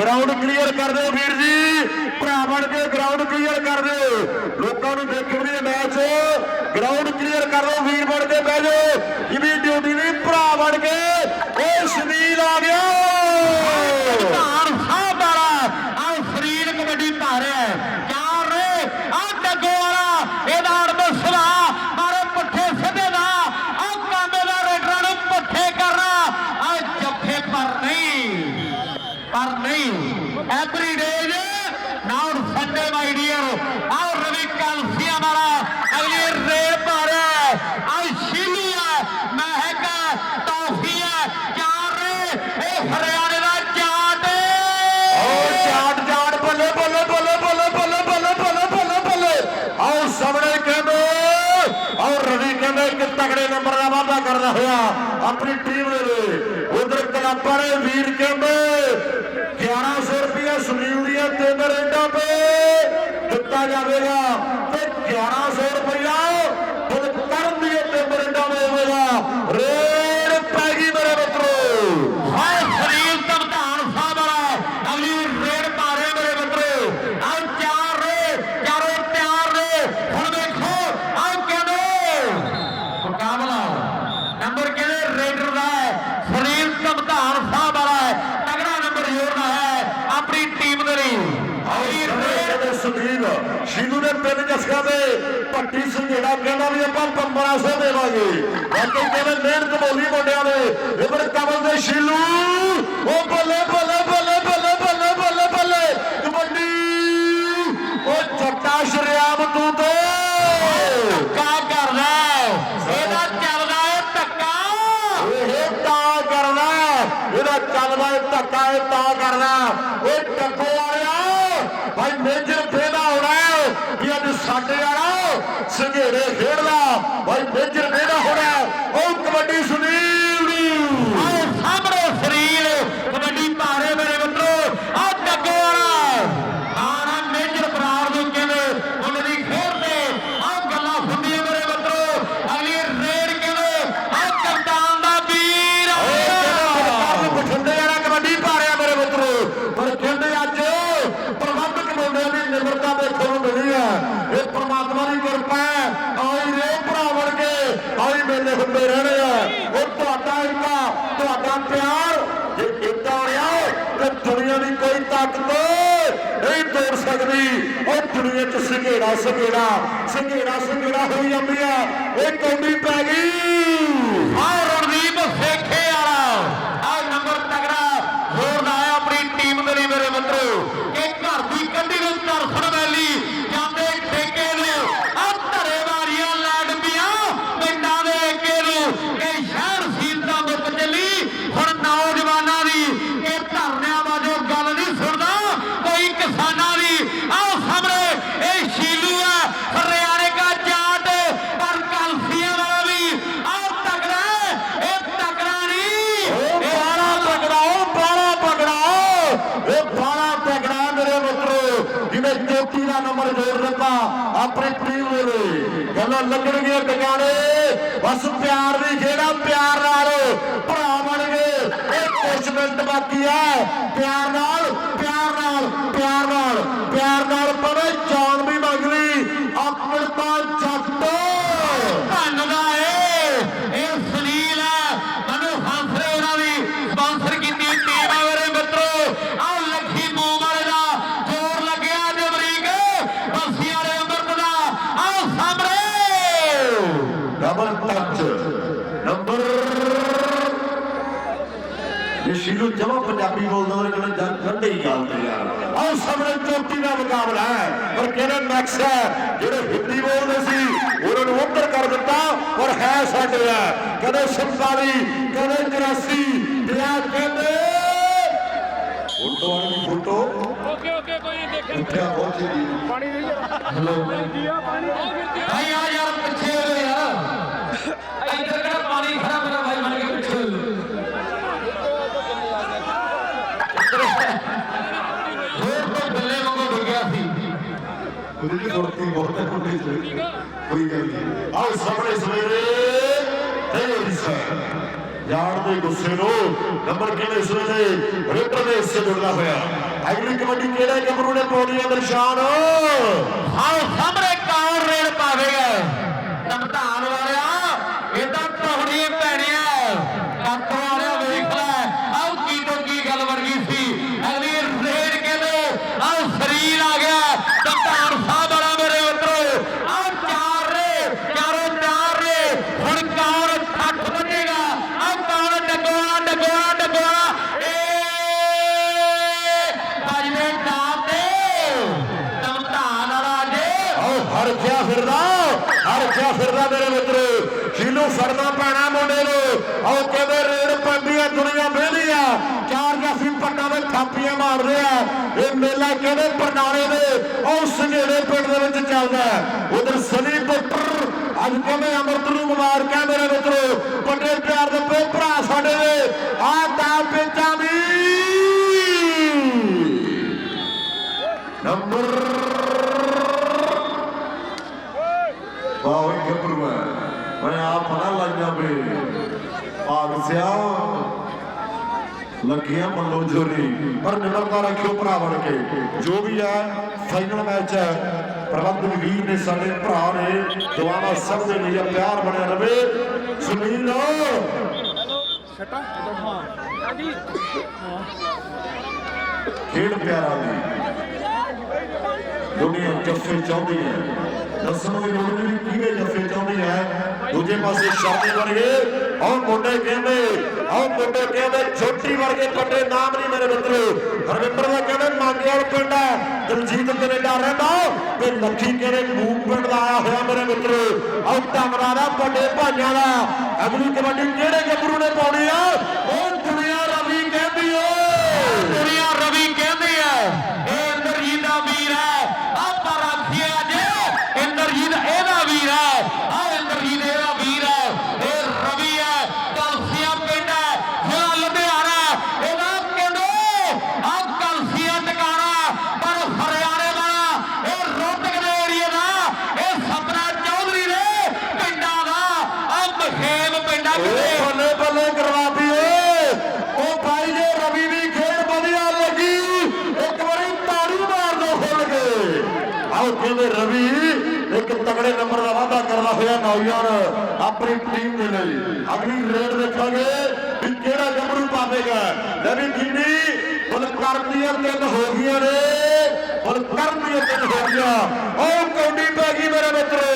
Ground clear ਕਰ ਦਿਓ ਵੀਰ ਜੀ। ਭਰਾ ਬਣ ਕੇ ਗਰਾਊਂਡ ਕਲੀਅਰ ਕਰ ਦਿਓ। ਲੋਕਾਂ ਨੂੰ ਦੇਖਣ ਦੇ ਮੈਚ ਗਰਾਊਂਡ ਕਲੀਅਰ ਕਰ ਲਓ ਵੀਰ ਬਣ ਕੇ ਬਹਿ ਜਾਓ। ਜਿਵੇਂ ਡਿਊਟੀ ਨਹੀਂ ਭਰਾ ਬਣ ਕੇ ਇਹ ਸ਼ਮੀਲ ਆ ਗਿਆ। ਕਹਿੰਦੇ ਨੰਬਰ ਦਾ ਵਾਅਦਾ ਕਰਦਾ ਹੋਇਆ ਆਪਣੀ ਟੀਮ ਦੇ ਲਈ। ਉਧਰ ਕਲੱਬਾਂ ਨੇ ਵੀਰ ਕਹਿੰਦੇ 1100 ਰੁਪਏ ਸੁਨੀਲ ਦੀਆਂ ਤਿੰਨ ਰੇਡਾਂ ਤੇ ਦਿੱਤਾ ਜਾਵੇਗਾ। ਸੁਨੀਲ ਸ਼ੀਲੂ ਨੇ ਤਿੰਨ ਜਸਕਾ ਦੇ ਭੱਟੀ ਸੰਘੇੜਾ ਕਹਿੰਦਾ ਵੀ ਆਪਾਂ 1500 ਦੇਵਾਂਗੇ। ਬਾਕੀ ਕਹਿੰਦੇ ਮਿਹਨਤ ਬੋਲੀ ਮੁੰਡਿਆਂ ਨੇ ਇਧਰ ਕਮਲ ਦੇ ਸ਼ੀਲੂ ਉਹ ਬੱਲੇ ਬੱਲੇ ਬੱਲੇ ਬੱਲੇ ਬੱਲੇ ਬੱਲੇ ਬੱਲੇ। ਕਬੱਡੀ ਉਹ ਜੱਟਾ ਸ਼ਰਿਆਮ ਤੂੰ ਤੇ। ਧੱਕਾ ਕਰਦਾ। ਇਹਦਾ ਚੱਲਦਾ ਹੈ ਧੱਕਾ। ਇਹ ਤਾਂ ਕਰਨਾ ਇਹਦਾ ਚੱਲਦਾ ਇਹ ਧੱਕਾ ਇਹ ਤਾਂ ਕਰਨਾ ਇਹ ਟੱਕੋ ਵਾਲਿਆ ਭਾਈ ਮੇਜਰ ਫੇਦਾ ਹੋਣਾ ਹੈ ਵੀ ਅੱਜ ਸਾਡੇ ਵਾਲਾ ਸੰਘੇੜੇ ਖੇਡਦਾ। ਭਾਈ ਮੇਜਰ ਫੇਦਾ ਹੋਣਾ ਉਹ ਕਬੱਡੀ ਸੁਨੀਲ ਦੀ ਆਓ ਸਾਹਮਣੇ ਸਰੀਰ ਕਬੱਡੀ ਭਾਰੇ ਮੇਰੇ ਮਿੱਤਰੋ ਆ ਡੱਗੋ ਵਾਲਾ ਆਣਾ ਮੇਜਰ ਬਰਾੜ ਨੂੰ ਕਹਿੰਦੇ ਉਹਨਾਂ ਦੀ ਖੇਡ ਤੇ ਆ ਗੱਲਾਂ ਹੁੰਦੀਆਂ ਮੇਰੇ ਮਿੱਤਰੋ ਅਗਲੀ ਰੇਡ ਕਹਿੰਦੇ ਆ ਕਪਤਾਨ ਦਾ ਵੀਰ ਕਰਨ ਬਠਿੰਡੇ ਵਾਲਾ ਕਬੱਡੀ ਭਾਰਿਆ ਮੇਰੇ ਮਿੱਤਰੋ ਪਰ ਕਹਿੰਦੇ ਅੱਜ ਪ੍ਰਬੰਧਕ ਮੁੰਡਿਆਂ ਦੀ ਨਿਮਰਤਾ ਦੇਖਣ ਨੂੰ ਮਿਲੀ ਹੈ ਇਹ ਪ੍ਰਮਾਤਮਾ ਦੀ ਕਿਰਪਾ ਹੈ ਆਈ ਰੇ ਭਰਾ ਬਣ ਕੇ ਆਈ ਮੇਲੇ ਹੁੰਦੇ ਰਹਿਣੇ ਆ ਉਹ ਤੁਹਾਡਾ ਇੱਕਾ ਤੁਹਾਡਾ ਪਿਆਰ ਜੇ ਇੱਦਾਂ ਰਿਹਾ ਤੇ ਦੁਨੀਆ ਦੀ ਕੋਈ ਤਾਕਤ ਨਹੀਂ ਤੋੜ ਸਕਦੀ ਉਹ ਦੁਨੀਆ 'ਚ ਸੰਘੇੜਾ ਸੰਘੇੜਾ ਸੰਘੇੜਾ ਸੰਘੇੜਾ ਹੋਈ ਜਾਂਦੀ ਆ ਇਹ ਕੌਡੀ ਪੈ ਗਈ। ਆ ਰਣਦੀਪ ਸੇਖੇ ਵਾਲਾ ਆ ਨੰਬਰ ਤਗੜਾ ਜ਼ੋਰਦਾ ਹੈ ਆਪਣੀ ਟੀਮ ਦੇ ਲਈ ਮੇਰੇ ਮਿੱਤਰੋ ਇਹ ਘਰ ਦੀ ਕੰਢੀ ਨੂੰ ਤਰਸਣ ਵੈਲੀ ਜਾਂਦੇ ਠੇਕੇ ਨੂੰ ਆ ਧਰੇ ਵਾਰੀਆਂ ਲੈਡਮੀਆਂ ਪਿੰਡਾਂ ਦੇ ਏਕੇ ਨੂੰ ਇਹ ਸ਼ਹਿਰ ਸੀਲਦਾ ਮੁੱਕ ਚੱਲੀ ਹੁਣ ਨੌਜਵਾਨਾਂ ਦੀ ਇਹ ਧਰਨਿਆਂ ਵਾਜੋ ਗੱਲ ਨਹੀਂ ਸੁਣਦਾ ਕੋਈ ਕਿਸਾਨਾਂ ਦੀ ਆਹ ਸਾਹਮਣੇ ਇਹ ਸ਼ੀਲੂ ਹੈ ਹਰਿਆਣੇ ਦਾ ਜਾਟ ਪਰ ਕਲਸੀਆਂ ਵਾਲਾ ਵੀ ਆਹ ਤਗੜਾ ਹੈ, ਇਹ ਤਗੜਾ ਨਹੀਂ ਉਹ ਬਾਲਾ ਤਗੜਾ ਉਹ ਬਾਲਾ ਤਗੜਾ ਇਹ ਬਾਲਾ ਤਗੜਾ ਮੇਰੇ ਮਿੱਤਰੋ ਜਿਹਨੇ ਚੋਟੀ ਦਾ ਦਿੱਤਾ, ਆਪਣੀ ਟੀਮ ਦੇ ਲਈ। ਗੱਲਾਂ ਲੱਗਣਗੀਆਂ ਟਿਕਾਣੇ ਬਸ ਪਿਆਰ ਦੀ ਜਿਹੜਾ ਪਿਆਰ ਨਾਲ ਭਰਾ ਬਣ ਗਏ, ਇਹ ਕੁਛ ਮਿੰਟ ਬਾਕੀ ਆ। ਪਿਆਰ ਨਾਲ ਪਿਆਰ ਨਾਲ ਪਿਆਰ ਨਾਲ ਪਿਆਰ ਨਾਲ ਪਵੇ ਪੰਜਾਬੀ ਬੋਲਦਾ ਉਹਨੇ ਕਹਿੰਦਾ ਗੰਢੇ ਹੀ ਗੱਲ ਤੇ ਯਾਰ। ਆਹ ਸਾਹਮਣੇ ਚੋਟੀ ਦਾ ਮੁਕਾਬਲਾ ਹੈ। ਪਰ ਕਿਹੜੇ ਮੈਕਸ ਹੈ? ਜਿਹੜੇ ਹਿੰਦੀ ਬੋਲਦੇ ਸੀ ਉਹਨਾਂ ਨੂੰ ਉੱਧਰ ਕਰ ਦਿੱਤਾ ਔਰ ਹੈ ਸਾਡੇ ਆ ਕਦੇ 47 ਕਦੇ 84 ਪਿਆ ਕਹਿੰਦੇ ਫੋਟੋ ਵਾਲੀ ਫੋਟੋ। ਓਕੇ ਓਕੇ ਕੋਈ ਨਹੀਂ ਦੇਖੇ ਉੱਠਿਆ ਪਹੁੰਚੇ ਦੀ ਪਾਣੀ ਦੇ ਹੈਲੋ। ਪਾਣੀ ਉਹ ਫਿਰ ਭਾਈ ਆ ਯਾਰ ਪਿੱਛੇ ਹੋ ਜਾ ਯਾਰ। ਇੱਧਰ ਕਿਹੜਾ ਪਾਣੀ ਖੜਾ ਮੇਰਾ ਭਾਈ ਬਣ ਕੇ ਪਿੱਛੇ ਹੋ ਹੋਰ ਤੋਂ ਬੱਲੇ ਵਾਂਗੂ ਡੁੱਗਿਆ ਸੀ ਉਹਦੀ ਕੁੜਤੀ ਬਹੁਤ ਕੁੱਟੀ ਸੀ ਕੋਈ ਗੱਲ ਨਹੀਂ ਆਓ ਸਾਹਮਣੇ ਸਵੇਰੇ ਤੇ ਸਰ ਜਾਣ ਦੇ ਗੁੱਸੇ ਨੂੰ ਨੰਬਰ ਕਿਹੜੇ ਇਸ ਵੇਲੇ ਰੇਟਰ ਦੇ ਹਿੱਸੇ ਜੁੜਦਾ ਹੋਇਆ ਅਗਲੀ ਕਬੱਡੀ ਕਿਹੜੇ ਗੱਭਰੂ ਨੇ ਪਾਉਣੀ ਹੈ ਨਿਸ਼ਾਨ ਆਓ ਸਾਹਮਣੇ ਹਰ ਕਿਆ ਫਿਰਦਾ, ਹਰ ਕਿਆ ਫਿਰਦਾ ਮੇਰੇ ਮਿੱਤਰ। ਸ਼ੀਲੂ ਫੜਨਾ ਪੈਣਾ ਮੁੰਡੇ ਨੂੰ। ਆਓ ਕਹਿੰਦੇ, ਰੇਡ ਪੈਂਦੀ ਆ ਦੁਨੀਆ ਬਹਿਦੀ ਆ ਚਾਰ ਜਾਫੀ ਪੱਟਾਂ ਦੇ ਥਾਪੀਆਂ ਮਾਰਦੇ ਆ। ਇਹ ਮੇਲਾ ਕਹਿੰਦੇ ਬਰਨਾਲੇ ਦੇ? ਉਹ ਸੰਘੇੜੇ ਪਿੰਡ ਦੇ ਵਿੱਚ ਚੱਲਦਾ ਉਧਰ ਸਨੀ ਪੁੱਤਰ ਅੱਜ ਕਹਿੰਦੇ, ਅਮਰਤ ਨੂੰ ਮੁਬਾਰਕਾਂ ਮੇਰੇ ਮਿੱਤਰੋ। ਵੱਡੇ ਪਿਆਰ ਦੇ ਪੇ ਭਰਾ ਸਾਡੇ ਦੇ ਆ ਦਾ ਪੇਚਾਂ ਲੱਗੀਆਂ ਮੱਲੋ ਜੋਰੀ ਪਰ ਨਿਮਰਤਾ ਰੱਖਿਓ ਭਰਾ ਬਣ ਕੇ। ਜੋ ਵੀ ਹੈ ਫਾਈਨਲ ਮੈਚ ਹੈ। ਪ੍ਰਬੰਧਕ ਵੀਰ ਨੇ ਸਾਡੇ ਭਰਾ ਨੇ ਦੁਆਰਾ ਸਭ ਦੇ ਲਈ ਪਿਆਰ ਬਣਿਆ ਰਵੇ। ਸੁਨੀਲ ਖੇਡ ਪਿਆਰਾ ਦੀ ਦੁਨੀਆ ਜੱਫੇ ਚਾਹੁੰਦੀ ਹੈ। ਦੱਸਣ ਦੀ ਲੋੜ ਨਹੀਂ ਕਿਹੜੇ ਜੱਫੇ ਚਾਹੁੰਦੀ ਹੈ ਦੂਜੇ ਪਾਸੇ ਸ਼ਾਦੀ ਵਰਗੇ ਔਰ ਮੁੰਡੇ ਕਹਿੰਦੇ ਔਰ ਮੁੰਡੇ ਕਹਿੰਦੇ ਛੋਟੀ ਵਰਗੇ ਵੱਡੇ ਨਾਮ ਨਹੀਂ ਮੇਰੇ ਮਿੱਤਰੋ ਹਰਵਿੰਦਰ ਦਾ ਕਹਿੰਦੇ ਮੰਗਿਆਲ ਪਿੰਡ ਹੈ ਦਲਜੀਤ ਕੈਨੇਡਾ ਰਹਿੰਦਾ ਤੇ ਲੱਖੀ ਕਹਿੰਦੇ ਮੂਕ ਪਿੰਡ ਦਾ ਆਇਆ ਹੋਇਆ ਮੇਰੇ ਮਿੱਤਰੋ ਔਰ ਧਮਰਾ ਦਾ ਵੱਡੇ ਭਾਈਆਂ ਦਾ ਅਗਲੀ ਕਬੱਡੀ ਕਿਹੜੇ ਗੱਭਰੂ ਨੇ ਪਾਉਣੀ ਆ ਉਹ ਦੁਨੀਆ ਰਵੀ ਕਹਿੰਦੀ ਓ ਦੁਨੀਆ ਰਵੀ ਕਹਿੰਦੀ ਆ வீரர் ਹੋਇਆ ਨੌਜਵਾਨ ਆਪਣੀ ਟੀਮ ਦੇ ਲਈ। ਅਗਲੀ ਰੇਡ ਦੇਖਾਂਗੇ ਵੀ ਕਿਹੜਾ ਗੱਭਰੂ ਪਾਵੇਗਾ। ਰਵੀ ਕਿੰਨੀ ਬਲਕਰਨ ਦੀਆਂ ਤਿੰਨ ਹੋ ਗਈਆਂ ਨੇ। ਬਲਕਰਨ ਦੀਆਂ ਤਿੰਨ ਹੋ ਗਈਆਂ। ਉਹ ਕੌਡੀ ਪੈ ਗਈ ਮੇਰੇ ਮਿੱਤਰੋ।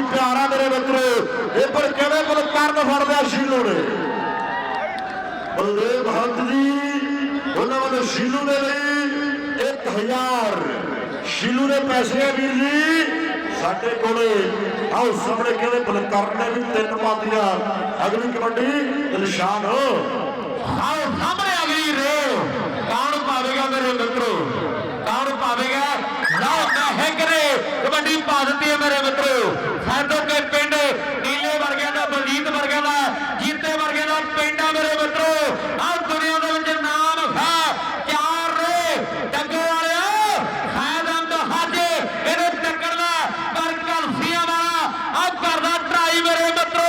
ਆਹੀ ਪਿਆਰਾ ਮੇਰੇ ਮਿੱਤਰੋ। ਇਹ ਪਰ ਕਿਹੜੇ ਬਲ ਕਰਨ ਸ਼ੀਲੂ ਨੇ? ਬਲਦੇਵ ਹੰਤ ਜੀ, ਉਹਨਾਂ ਵੱਲੋਂ ਸ਼ੀਲੂ ਦੇ ਲਈ 1000 ਸ਼ੀਲੂ ਦੇ ਪੈਸੇ ਆ ਵੀਰ ਜੀ, ਸਾਡੇ ਕੋਲੇ। ਆਓ, ਸਾਹਮਣੇ ਕਹਿੰਦੇ ਬਲਕਰਨ ਨੇ ਵੀ ਤਿੰਨ ਪਾਤੀਆਂ। ਅਗਲੀ ਕਬੱਡੀ ਨਿਸ਼ਾਨ ਆਓ, ਸਾਹਮਣੇ ਅਗਲੀ ਰੇ ਕੌਣ ਪਾਵੇਗਾ ਮੇਰੇ ਮਿੱਤਰੋ? ਕੌਣ ਪਾਵੇਗਾ? ਲਓ ਮਹਿਕ ਰੇ ਕਬੱਡੀ ਪਾ ਦਿੱਤੀ ਹੈ ਮੇਰੇ ਮਿੱਤਰੋ ਸਾਡੋ ਕੇ ਪਿੰਡ ਨੀਲੇ ਵਰਗਿਆਂ ਦਾ ਬਲਜੀਤ ਵਰਗਿਆਂ ਦਾ ਜੀਤੇ ਵਰਗਿਆਂ ਦਾ ਪਿੰਡ ਆ ਮੇਰੇ ਮਿੱਤਰੋ ਆਹ ਦੁਨੀਆ ਦੇ ਵਿੱਚ ਨਾਮ ਹੈ ਚਾਰ ਰੇ ਡੱਗੋ ਵਾਲਿਆ ਖੈਦਮ ਹਾਜੇ ਇਹਨੇ ਟੱਕਰਦਾ ਪਰ ਕਲਸੀਆਂ ਵਾਲਾ ਆ ਕਰਦਾ ਟਰਾਈ ਮੇਰੇ ਮਿੱਤਰੋ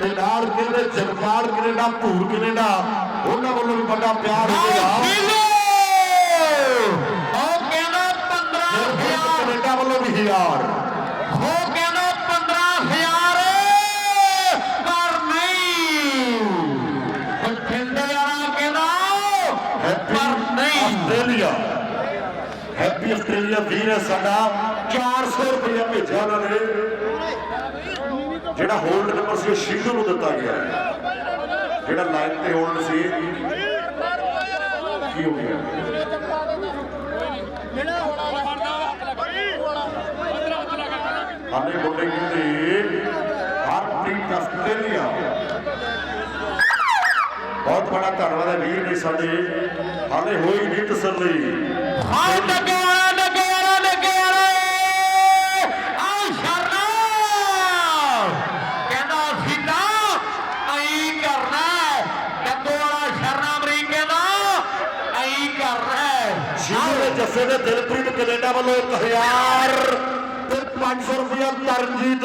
ਤੇ ਨਾਲ ਕਹਿੰਦੇ ਜਗਪਾਲ ਕੈਨੇਡਾ ਭੂਰ ਕੈਨੇਡਾ ਉਹਨਾਂ ਵੱਲੋਂ ਵੀ ਵੱਡਾ ਪਿਆਰ ਹੋਵੇਗਾ ਉਹ ਕਹਿੰਦਾ 15000 ਵੱਲੋਂ ਵੀ ਹਜ਼ਾਰ। ਉਹ ਕਹਿੰਦਾ ਹੈਪੀ ਆਸਟ੍ਰੇਲੀਆ ਵੀਰ ਸਾਡਾ। 400 ਰੁਪਏ ਭੇਜਿਆ ਉਹਨਾਂ ਨੇ। ਜਿਹੜਾ ਹੋਲਡ ਨੰਬਰ ਸੀ ਉਹ ਸ਼ੀਸ਼ੂ ਨੂੰ ਦਿੱਤਾ ਗਿਆ। ਜਿਹੜਾ ਲਾਈਨ ਤੇ ਹੋਲਡ ਸੀ, ਕੀ ਹੋ ਗਿਆ? ਹਾਲੇ ਮੁੰਡੇ ਕਹਿੰਦੇ ਹਰਪ੍ਰੀਤ ਆਸਟ੍ਰੇਲੀਆ ਬਹੁਤ ਬੜਾ ਧੰਨਵਾਦ ਹੈ ਵੀਰ ਨੇ ਸਾਡੇ। ਹਾਲੇ ਹੋਈ ਨਹੀਂ ਤਸੱਲੀ ਆਓ ਡੱਗੇ ਸ਼ੀਸ਼ੂ ਦੇ ਦਿਲਪ੍ਰੀਤ ਕੈਨੇਡਾ ਵੱਲੋਂ 1000 ਤੇ 500 ਰੁਪਇਆ ਤਰਨਜੀਤ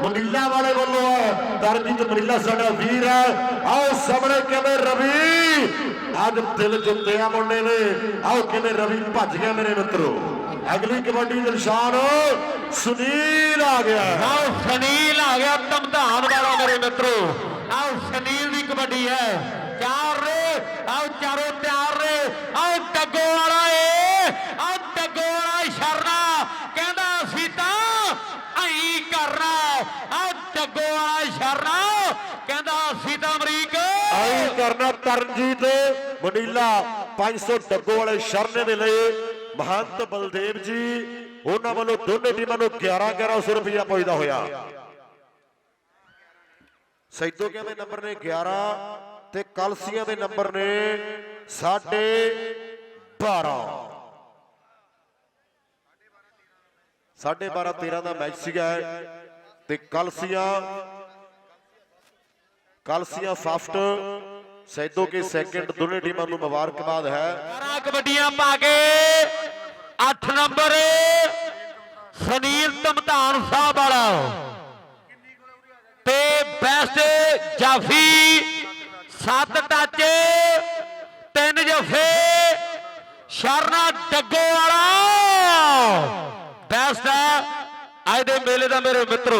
ਮਨੀਲਾ ਵਾਲੇ ਵੱਲੋਂ ਹੈ ਤਰਨਜੀਤ ਮਨੀਲਾ ਸਾਡਾ ਵੀਰ ਹੈ ਆਓ ਸਾਹਮਣੇ ਕਿਵੇਂ ਰਵੀ? ਅੱਜ ਦਿਲ ਜਿੱਤਿਆ ਮੁੰਡੇ ਨੇ। ਆਓ ਕਿਵੇਂ ਰਵੀ ਭੱਜ ਗਿਆ ਮੇਰੇ ਮਿੱਤਰੋ। ਅਗਲੀ ਕਬੱਡੀ ਦੇ ਨਿਸ਼ਾਨ ਸੁਨੀਲ ਆ ਗਿਆ। ਆਓ ਸੁਨੀਲ ਆ ਗਿਆ ਧਮਧਾਨ ਵਾਲਾ ਮੇਰੇ ਮਿੱਤਰੋ। ਆਓ ਸੁਨੀਲ ਦੀ ਕਬੱਡੀ ਹੈ। ਚਾਰ ਰੇ ਆਓ ਚਾਰੋਂ ਤਿਆਰ ਰੇ ਆਓ ਟੱਗੋ ਵਾਲਾ ਆ ਟਗੋਲਾ ਸ਼ਰਨਾ। ਕਹਿੰਦਾ ਅਸੀਂ ਤਾਂ ਐਂ ਕਰਨਾ। ਆ ਟਗੋਲਾ ਸ਼ਰਨਾ। ਕਹਿੰਦਾ ਅਸੀਂ ਤਾਂ ਅਮਰੀਕ। ਐਂ ਕਰਨਾ ਤਰਨਜੀਤ। ਮਨੀਲਾ 500 ਡੱਗੋ ਵਾਲੇ ਸ਼ਰਨੇ ਦੇ ਲਈ ਮਹੰਤ ਬਲਦੇਵ ਜੀ, ਉਹਨਾਂ ਵੱਲੋਂ ਦੋਨੇ ਟੀਮਾਂ ਨੂੰ 11 1100 ਰੁਪਇਆ ਪਹੁੰਚਦਾ ਹੋਇਆ। ਸੈਦੋ ਕਹਿੰਦੇ ਨੰਬਰ ਨੇ 11 ਤੇ ਕਲਸੀਆਂ ਦੇ ਨੰਬਰ ਨੇ 12.5 12:30 13 ਦਾ ਮੈਚ ਸੀਗਾ ਤੇ ਕਲਸੀਆਂ ਕਲਸੀਆਂ ਸਾਫਟ ਸੈਦੋ ਕੇ ਸੈਕਿੰਡ ਦੋਨੇ ਟੀਮਾਂ ਨੂੰ ਮੁਬਾਰਕਬਾਦ ਹੈ। 12 ਕਬੱਡੀਆਂ ਪਾ ਕੇ 8 ਨੰਬਰ ਸੁਨੀਲ ਧਮਧਾਨ ਸਾਹਿਬ ਵਾਲਾ। ਤੇ ਬੈਸਟ ਜਾਫੀ, ਸੱਤ ਟੱਚ ਤਿੰਨ ਜਫੇ, ਸ਼ਰਨਾ ਡੱਗੋ ਵਾਲਾ। ਬੈਸਟ ਹੈ। ਅੱਜ ਦੇ ਮੇਲੇ ਦਾ ਮੇਰੇ ਮਿੱਤਰੋ